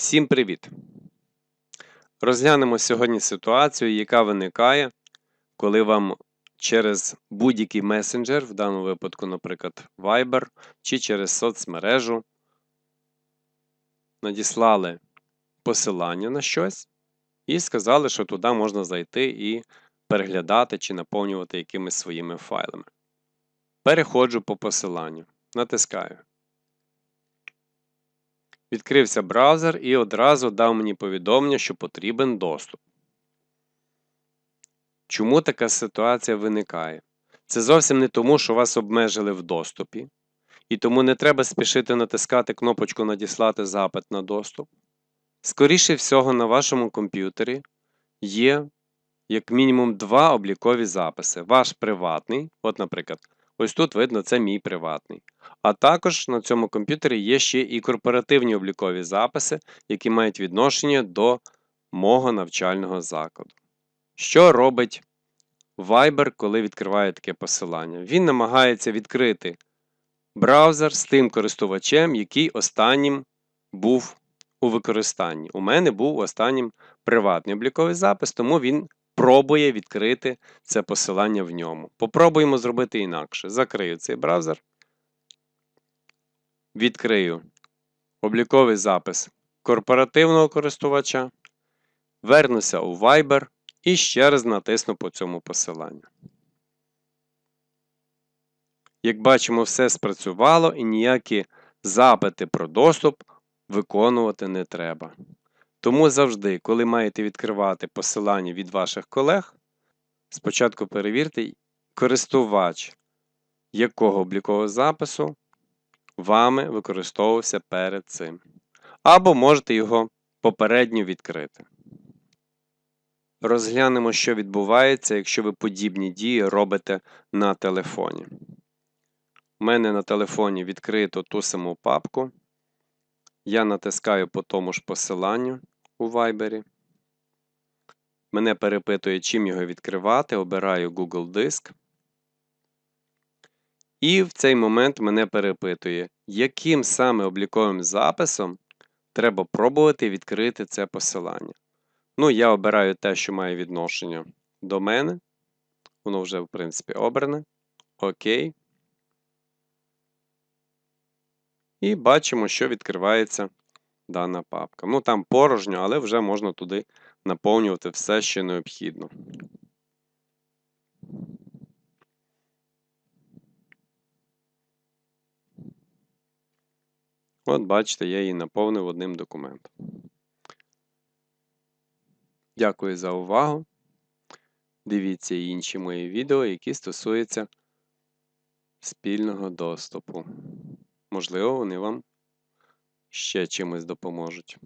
Всім привіт! Розглянемо сьогодні ситуацію, яка виникає, коли вам через будь-який месенджер, в даному випадку, наприклад, Viber, чи через соцмережу надіслали посилання на щось і сказали, що туди можна зайти і переглядати чи наповнювати якимись своїми файлами. Переходжу по посиланню, натискаю. Відкрився браузер і одразу дав мені повідомлення, що потрібен доступ. Чому така ситуація виникає? Це зовсім не тому, що вас обмежили в доступі, і тому не треба спішити натискати кнопочку Надіслати запит на доступ. Скоріше всього, на вашому комп'ютері є як мінімум два облікові записи. Ваш приватний, от, наприклад, ось тут видно, це мій приватний. А також на цьому комп'ютері є ще і корпоративні облікові записи, які мають відношення до мого навчального закладу. Що робить Viber, коли відкриває таке посилання? Він намагається відкрити браузер з тим користувачем, який останнім був у використанні. У мене був останнім приватний обліковий запис, тому він пробує відкрити це посилання в ньому. Попробуємо зробити інакше. Закрию цей браузер. Відкрию обліковий запис корпоративного користувача, вернуся у Viber і ще раз натисну по цьому посиланню. Як бачимо, все спрацювало і ніякі запити про доступ виконувати не треба. Тому завжди, коли маєте відкривати посилання від ваших колег, спочатку перевірте користувач якого облікового запису вами використовувався перед цим. Або можете його попередньо відкрити. Розглянемо, що відбувається, якщо ви подібні дії робите на телефоні. У мене на телефоні відкрито ту саму папку. Я натискаю по тому ж посиланню у Viber. Мене перепитує, чим його відкривати. Обираю Google Диск. І в цей момент мене перепитує, яким саме обліковим записом треба пробувати відкрити це посилання. Ну, я обираю те, що має відношення до мене. Воно вже, в принципі, обране. Окей. І бачимо, що відкривається дана папка. Ну, там порожньо, але вже можна туди наповнювати все, що необхідно. От, бачите, я її наповнив одним документом. Дякую за увагу. Дивіться інші мої відео, які стосуються спільного доступу. Можливо, вони вам ще чимось допоможуть.